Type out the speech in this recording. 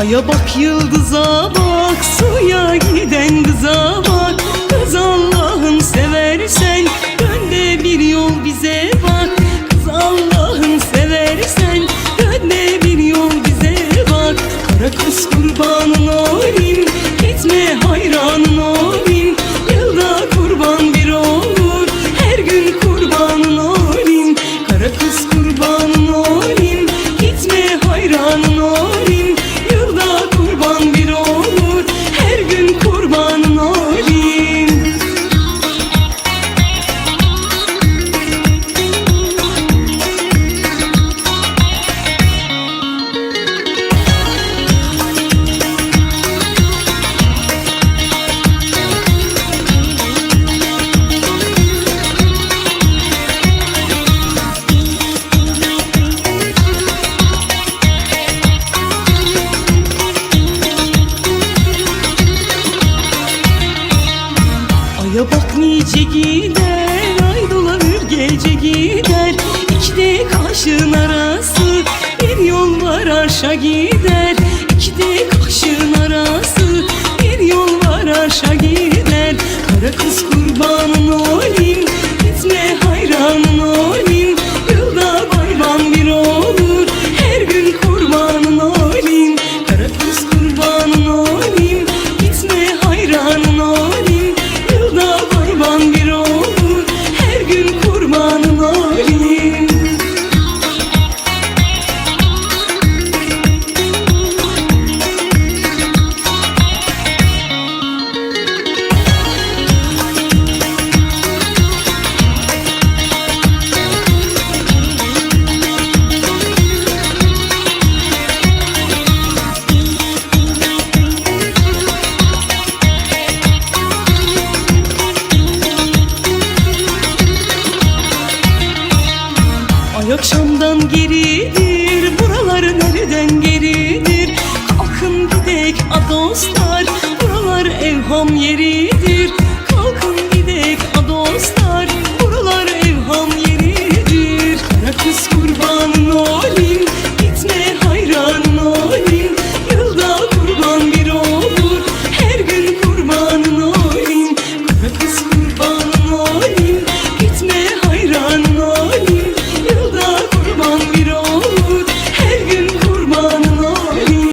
Aya bak yıldıza bak gider Ay dolanır gece gider. İki de kaşın arası Bir yol var arşa gider. İki de kaşın arası Bir yol var arşa gider. Kara kız kurbanın ফিরি